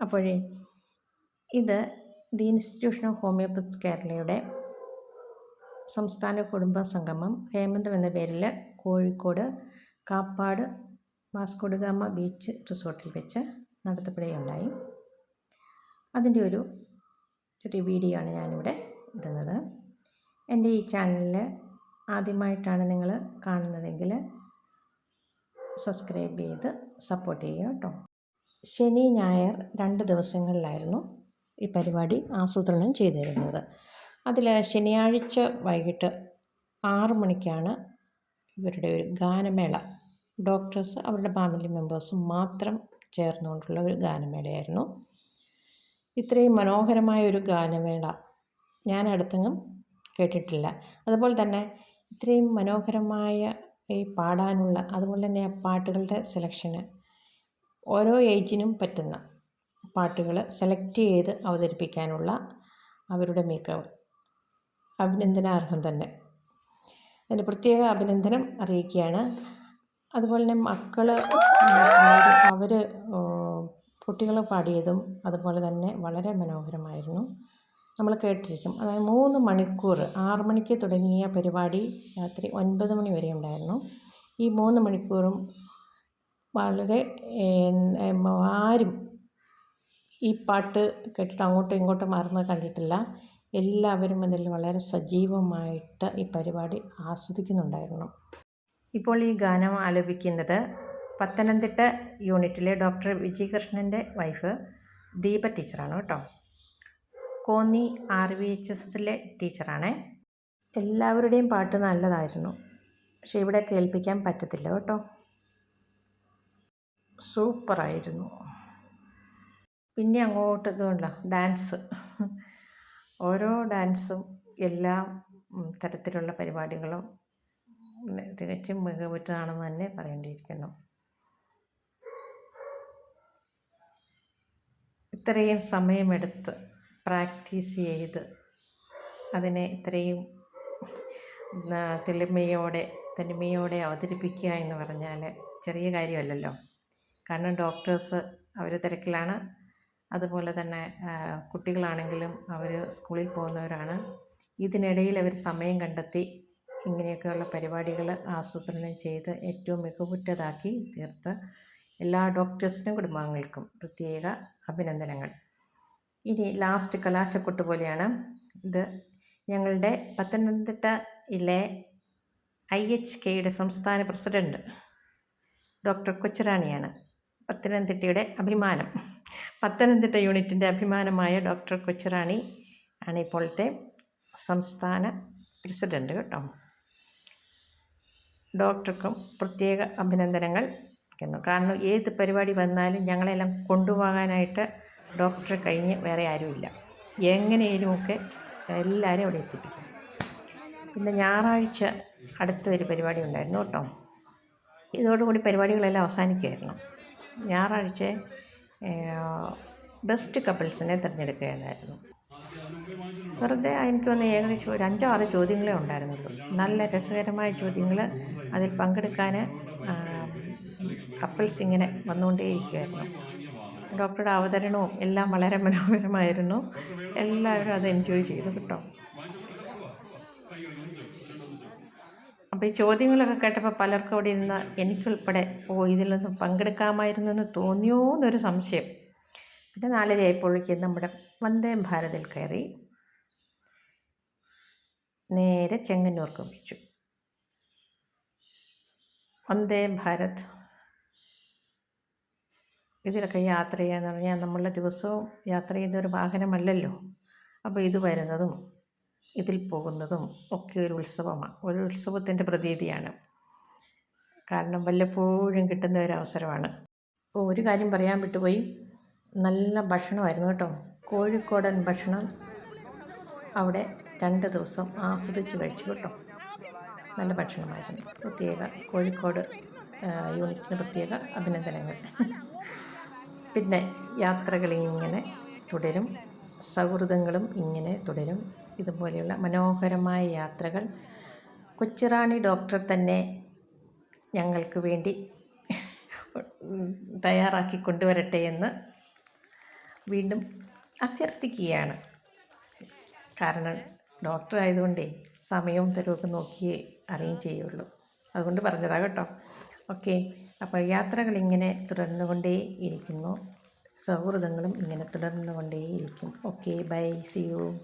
അപ്പോഴേ ഇത് the institution of homeopaths കേരളയുടെ സംസ്ഥാന കുടുംബ സംഗമം. ഹേമന്തം എന്ന പേരിൽ കോഴിക്കോട് കാപ്പാട് വാസ്കോഡുഗാമ ബീച്ച് റിസോർട്ടിൽ വെച്ച് നടത്തപ്പെടുകയുണ്ടായി. അതിന്റെ ഒരു ചെറിയ വീഡിയോ ആണ് ഞാനിവിടെ ഇടുന്നത്. എന്റെ ഈ ചാനലിൽ ആദ്യമായിട്ടാണ് നിങ്ങൾ കാണുന്നതെങ്കിൽ സബ്സ്ക്രൈബ് ചെയ്ത് സപ്പോർട്ട് ചെയ്യുക കേട്ടോ. ശനി ഞായർ രണ്ട് ദിവസങ്ങളിലായിരുന്നു ഈ പരിപാടി ആസൂത്രണം ചെയ്തിരുന്നത്. അതിൽ ശനിയാഴ്ച വൈകിട്ട് ആറ് മണിക്കാണ് ഇവരുടെ ഒരു ഗാനമേള. ഡോക്ടേഴ്സ് അവരുടെ ഫാമിലി മെമ്പേഴ്സും മാത്രം ചേർന്നുകൊണ്ടുള്ള ഒരു ഗാനമേളയായിരുന്നു. ഇത്രയും മനോഹരമായ ഒരു ഗാനമേള ഞാൻ അടുത്തെങ്ങും കേട്ടിട്ടില്ല. അതുപോലെ തന്നെ ഇത്രയും മനോഹരമായ ഈ പാടാനുള്ള അതുപോലെ തന്നെ പാട്ടുകളുടെ സെലക്ഷന് ഓരോ ഏജിനും പറ്റുന്ന പാട്ടുകൾ സെലക്ട് ചെയ്ത് അവതരിപ്പിക്കാനുള്ള അവരുടെ മികവ് അഭിനന്ദനാർഹം തന്നെ. അതിന് പ്രത്യേക അഭിനന്ദനം അറിയിക്കുകയാണ്. അതുപോലെ തന്നെ മക്കൾ അവർ കുട്ടികൾ പാടിയതും അതുപോലെ തന്നെ വളരെ മനോഹരമായിരുന്നു. നമ്മൾ കേട്ടിരിക്കും. അതായത് മൂന്ന് മണിക്കൂർ ആറ് മണിക്ക് തുടങ്ങിയ പരിപാടി രാത്രി ഒൻപത് മണി വരെ ഉണ്ടായിരുന്നു. ഈ മൂന്ന് മണിക്കൂറും വളരെ ആരും ഈ പാട്ട് കേട്ടിട്ട് അങ്ങോട്ടും ഇങ്ങോട്ടും മാറുന്നത് കണ്ടിട്ടില്ല. എല്ലാവരും ഇതിൽ വളരെ സജീവമായിട്ട് ഈ പരിപാടി ആസ്വദിക്കുന്നുണ്ടായിരുന്നു. ഇപ്പോൾ ഈ ഗാനം ആലപിക്കുന്നത് പത്തനംതിട്ട യൂണിറ്റിലെ ഡോക്ടർ വിജയകൃഷ്ണന്റെ വൈഫ് ദീപ ടീച്ചറാണ് കേട്ടോ. Konni R V H S എസിലെ ടീച്ചറാണേ. എല്ലാവരുടെയും പാട്ട് നല്ലതായിരുന്നു. പക്ഷേ ഇവിടെ കേൾപ്പിക്കാൻ പറ്റത്തില്ല കേട്ടോ. സൂപ്പറായിരുന്നു. പിന്നെ അങ്ങോട്ട് ഇതുകൊണ്ട ഡാൻസ്. ഓരോ ഡാൻസും എല്ലാ തരത്തിലുള്ള പരിപാടികളും തികച്ചും മികവുറ്റതാണെന്ന് തന്നെ പറയേണ്ടിയിരിക്കുന്നു. ഇത്രയും സമയമെടുത്ത് പ്രാക്ടീസ് ചെയ്ത് അതിനെ ഇത്രയും തെളിമയോടെ തനിമയോടെ അവതരിപ്പിക്കുക എന്ന് പറഞ്ഞാൽ ചെറിയ കാര്യമല്ലല്ലോ. കാരണം ഡോക്ടേഴ്സ് അവർ തിരക്കിലാണ്. അതുപോലെ തന്നെ കുട്ടികളാണെങ്കിലും അവർ സ്കൂളിൽ പോകുന്നവരാണ്. ഇതിനിടയിൽ അവർ സമയം കണ്ടെത്തി ഇങ്ങനെയൊക്കെയുള്ള പരിപാടികൾ ആസൂത്രണം ചെയ്ത് ഏറ്റവും മികവുറ്റതാക്കി തീർത്ത് എല്ലാ ഡോക്ടേഴ്സിനും കുടുംബാംഗങ്ങൾക്കും പ്രത്യേക അഭിനന്ദനങ്ങൾ. ഇനി ലാസ്റ്റ് കലാശക്കൊട്ട് പോലെയാണ്. ഇത് ഞങ്ങളുടെ പത്തനംതിട്ടയിലെ ഐ എച്ച് കെയുടെ സംസ്ഥാന പ്രസിഡന്റ് ഡോക്ടർ കൊച്ചുറാണിയാണ്. പത്തനംതിട്ടയുടെ അഭിമാനം. പത്തനംതിട്ട യൂണിറ്റിന്റെ അഭിമാനമായ ഡോക്ടർ കൊച്ചുറാണി ആണ് ഇപ്പോഴത്തെ സംസ്ഥാന പ്രസിഡന്റ് കേട്ടോ. ഡോക്ടർക്കും പ്രത്യേക അഭിനന്ദനങ്ങൾ കാരണം ഏത് പരിപാടി വന്നാലും ഞങ്ങളെല്ലാം കൊണ്ടുപോകാനായിട്ട് ഡോക്ടറെ കഴിഞ്ഞ് വേറെ ആരുമില്ല. എങ്ങനെയെങ്കിലുമൊക്കെ എല്ലാവരും അവിടെ എത്തിപ്പിക്കും. പിന്നെ ഞായറാഴ്ച അടുത്ത ഒരു പരിപാടി ഉണ്ടായിരുന്നു കേട്ടോ. ഇതോടുകൂടി പരിപാടികളെല്ലാം അവസാനിക്കുമായിരുന്നു ഞായറാഴ്ച ബെസ്റ്റ് കപ്പിൾസിനെ തിരഞ്ഞെടുക്കുകയെന്നായിരുന്നു വെറുതെ എനിക്ക് വന്ന് ഏകദേശം ഒരു ആറ് ചോദ്യങ്ങളേ ഉണ്ടായിരുന്നുള്ളൂ. നല്ല രസകരമായ ചോദ്യങ്ങൾ അതിൽ പങ്കെടുക്കാൻ കപ്പിൾസ് ഇങ്ങനെ വന്നുകൊണ്ടേയിരിക്കുമായിരുന്നു ഡോക്ടറുടെ അവതരണവും എല്ലാം വളരെ മനോഹരമായിരുന്നു. എല്ലാവരും അത് എൻജോയ് ചെയ്തു കേട്ടോ. അപ്പോൾ ഈ ചോദ്യങ്ങളൊക്കെ കേട്ടപ്പോൾ പലർക്കും അവിടെ ഇരുന്ന എനിക്കുൾപ്പെടെ ഓ ഇതിലൊന്നും പങ്കെടുക്കാമായിരുന്നു എന്ന് തോന്നിയോ എന്നൊരു സംശയം. പിന്നെ നാലരയായപ്പോഴേക്ക് നമ്മുടെ വന്ദേ ഭാരതിൽ കയറി നേരെ ചെങ്ങന്നൂർക്ക് വിളിച്ചു വന്ദേ ഭാരത്. ഇതിലൊക്കെ യാത്ര ചെയ്യാന്ന് പറഞ്ഞാൽ നമ്മളുടെ ദിവസവും യാത്ര ചെയ്യുന്ന ഒരു വാഹനമല്ലല്ലോ. അപ്പോൾ ഇത് വരുന്നതും ഇതിൽ പോകുന്നതും ഒക്കെ ഒരു ഉത്സവമാണ്. ഒരു ഉത്സവത്തിന്റെ പ്രതീതിയാണ്. കാരണം വല്ലപ്പോഴും കിട്ടുന്ന ഒരു അവസരമാണ്. അപ്പോൾ ഒരു കാര്യം പറയാൻ വിട്ടുപോയി. നല്ല ഭക്ഷണമായിരുന്നു കേട്ടോ. കോഴിക്കോടൻ ഭക്ഷണം അവിടെ രണ്ട് ദിവസം ആസ്വദിച്ച് കഴിച്ചു കേട്ടോ. നല്ല ഭക്ഷണമായിരുന്നു. പ്രത്യേക കോഴിക്കോട് യൂണിറ്റിന് പ്രത്യേക അഭിനന്ദനങ്ങൾ. പിന്നെ യാത്രകളിങ്ങനെ തുടരും. സൗഹൃദങ്ങളും ഇങ്ങനെ തുടരും. ഇതുപോലെയുള്ള മനോഹരമായ യാത്രകൾ. കൊച്ചിറാണി ഡോക്ടർ തന്നെ ഞങ്ങൾക്ക് വേണ്ടി തയ്യാറാക്കി കൊണ്ടുവരട്ടെ എന്ന് വീണ്ടും അഭ്യർത്ഥിക്കുകയാണ്. കാരണം ഡോക്ടർ ആയതുകൊണ്ടേ സമയവും തരവുമൊക്കെ നോക്കിയേ അറിയും ചെയ്യുള്ളൂ. അതുകൊണ്ട് പറഞ്ഞതാണ് കേട്ടോ. ഓക്കെ. അപ്പോൾ യാത്രകൾ ഇങ്ങനെ തുടർന്നുകൊണ്ടേ ഇരിക്കുന്നു. സൗഹൃദങ്ങളും ഇങ്ങനെ തുടർന്നുകൊണ്ടേ ഇരിക്കും. ഓക്കെ. ബൈ. See you.